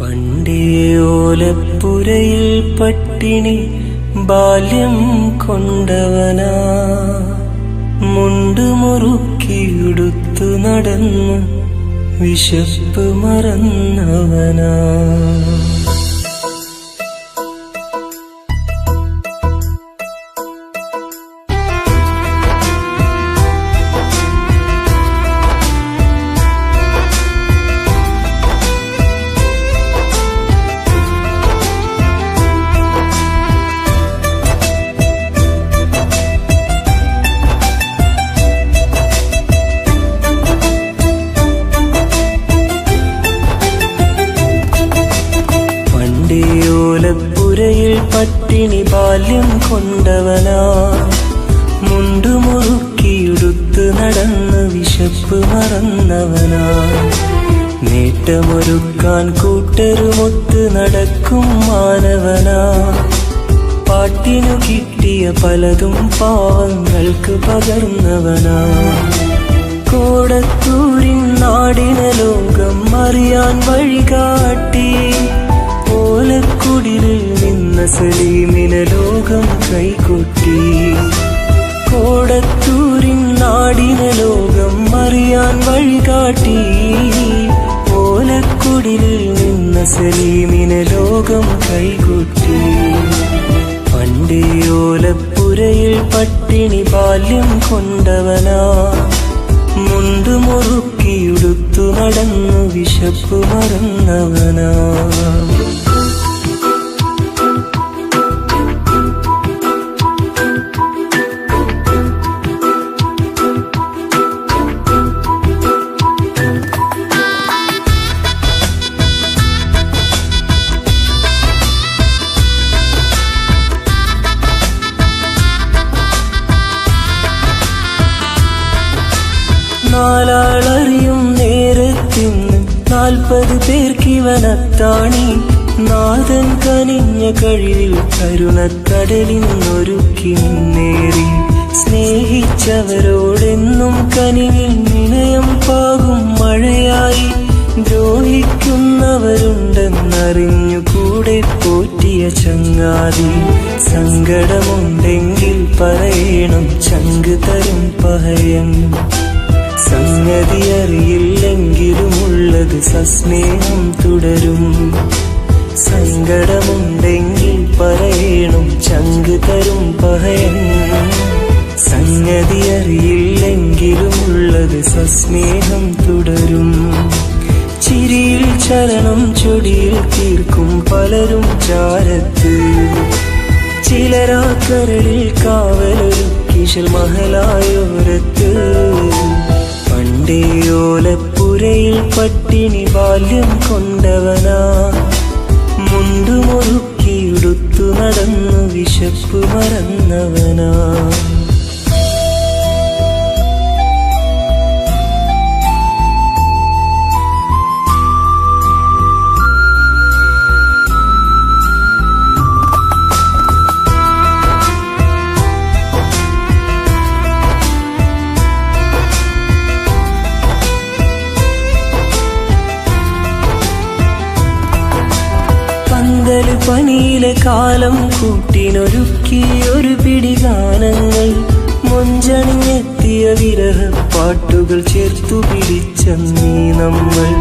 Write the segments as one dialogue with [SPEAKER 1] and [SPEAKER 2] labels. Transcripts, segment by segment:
[SPEAKER 1] പണ്ടേ ഓലപ്പുരയിൽ പട്ടിണി ബാല്യം കൊണ്ടവനാ. മുണ്ട് മുറുക്കിയെടുത്തു നടന്നു വിശപ്പ് മറന്നവനാ. പട്ടിണി ബാല്യം കൊണ്ടവനാ. മുണ്ടു മുറുക്കിയുടുത്ത് നടന്ന് വിശപ്പ് മറന്നവനാ. നേട്ടമൊരുക്കാൻ കൂട്ടരുമൊത്ത് നടക്കും മാനവനാ. പാട്ടിനു കിട്ടിയ പലതും പാവങ്ങൾക്ക് പകർന്നവനാ. കോടത്തൂരിൻ നാടിന ലോകം അറിയാൻ വഴികാട്ടി. ഓലക്കുടിലിൽ നിന്ന സലീമിന ലോകം കൈകൊട്ടി. കോടത്തൂരിൻ നാടിന ലോകം അറിയാൻ വഴികാട്ടി. ഓലക്കുടിലിൽ നിന്ന സലീമിന ലോകം കൈകൊട്ടി. പണ്ടേ ഓലപ്പുരയിൽ പട്ടിണി ബാല്യം കൊണ്ടവനാ. മുണ്ടു മുറുക്കിയുടുത്തു നടന്നു വിശപ്പ് മറന്നവനാ. നാൽപ്പത് പേർക്കിവനത്താണി നാഥൻ കനിഞ്ഞ കഴിവിൽ കരുണക്കടലിന്നൊരുക്കി മുന്നേറി. സ്നേഹിച്ചവരോടെന്നും കനിവിൽ നിനയം പാകും മഴയായി. ദ്രോഹിക്കുന്നവരുണ്ടെന്നറിഞ്ഞു കൂടെ പോറ്റിയ ചങ്ങാതി. സങ്കടമുണ്ടെങ്കിൽ പറയണം ചങ്ക് തരും പഹയൻ. സംഗതി അറിയില്ലെങ്കിലുമുള്ളത് സസ്നേഹം തുടരും. സങ്കടമുണ്ടെങ്കിൽ പറയണം ചങ്ക് തരും പഹയൻ. സംഗതി അറിയില്ലെങ്കിലും ഉള്ളത് സസ്നേഹം തുടരും. ചിരിയിൽ ചലനം ചൊടിയിൽ തീർക്കും പലരും ചാരത്ത്. ചിലരാക്കരളിൽ കാവലൊരു കിശൽ മഹലായോരത്ത് പണ്ടേ ഓലപ്പുരയിൽ പട്ടിണി ബാല്യം കൊണ്ടവനാ പണിയിലെ കാലം കൂട്ടിനൊരുക്കി ഒരു പിടി ഗാനങ്ങൾ. മൊഞ്ചണിഞ്ഞെത്തിയ വിരഹ പാട്ടുകൾ ചേർത്തു പിടിച്ചീ നമ്മൾ.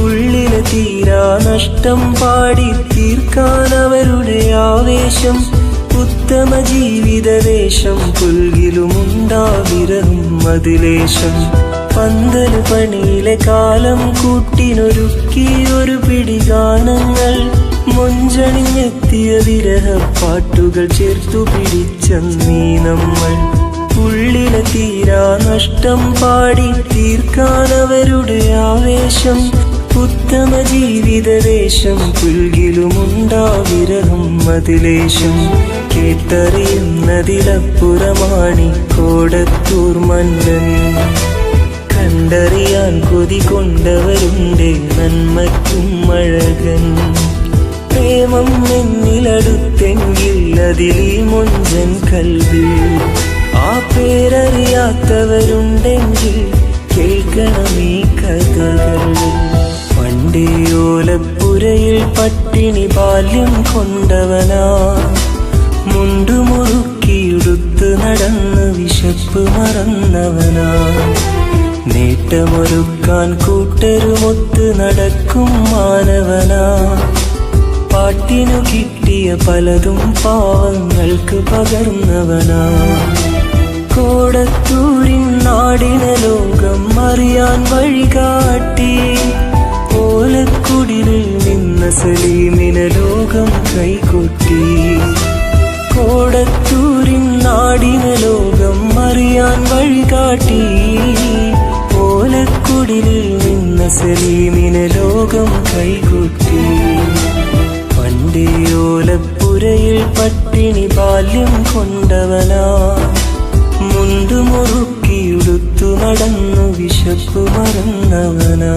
[SPEAKER 1] ഉള്ളിലെ തീരാ നഷ്ടം പാടി തീർക്കാൻ അവരുടെ ആവേശം. ഉത്തമ ജീവിത വേഷം പുൽകിലുമുണ്ടാവിരഹം അതിലേശം പന്തൽ പണിയിലെ കാലം കൂട്ടിനൊരുക്കി ഒരു പിടി ഗാനങ്ങൾ മുഞ്ചണിഞ്ഞെത്തിയ വിരഹ പാട്ടുകൾ ചേർത്തു നീ നമ്മൾ. ഉള്ളിലെ തീരാ നഷ്ടം പാടി തീർക്കാൻ അവരുടെ ആവേശം. ഉത്തമ ജീവിത വേഷം പുൽകിലുമുണ്ടാവിരഹം അതിലേശം കേട്ടറിയുന്നതിലപ്പുറമാണി കോടത്തൂർ മന്നൻ. കണ്ടറിയാൻ കൊതി കൊണ്ടവരുണ്ട് നന്മയ്ക്കും അഴകൻ. പ്രേമം എന്നിലടുത്തെങ്കിൽ അതിൽ മുഞ്ചൻ കൽവി ആ പേരറിയാത്തവരുണ്ടെങ്കിൽ കേൾക്കണം ഈ കഥകൾ. പണ്ടേ ഓലപ്പുരയിൽ പട്ടിണി ബാല്യം കൊണ്ടവനാ. മുണ്ടുമുറുക്കിയെടുത്ത് നടന്ന് വിശപ്പ് മറന്നവനാ. നേട്ടമൊരുക്കാൻ കൂട്ടരുമൊത്ത് നടക്കും മാനവനാ. പാട്ടിനു കിട്ടിയ പലതും പാവങ്ങൾക്ക് പകർന്നവനാ. കോടത്തൂരിൻ നാടിന ലോകം അറിയാൻ വഴികാട്ടി. ഓലക്കുടിലിൽ നിന്ന സലീമിന ലോകം കൈകൊട്ടി. സലീമിന ലോകം കൈകൊട്ടി പണ്ടേ ഓലപ്പുരയിൽ പട്ടിണി ബാല്യം കൊണ്ടവനാ. മുണ്ടുമുറുക്കിയുടുത്തു നടന്നു വിശപ്പ് മറന്നവനാ.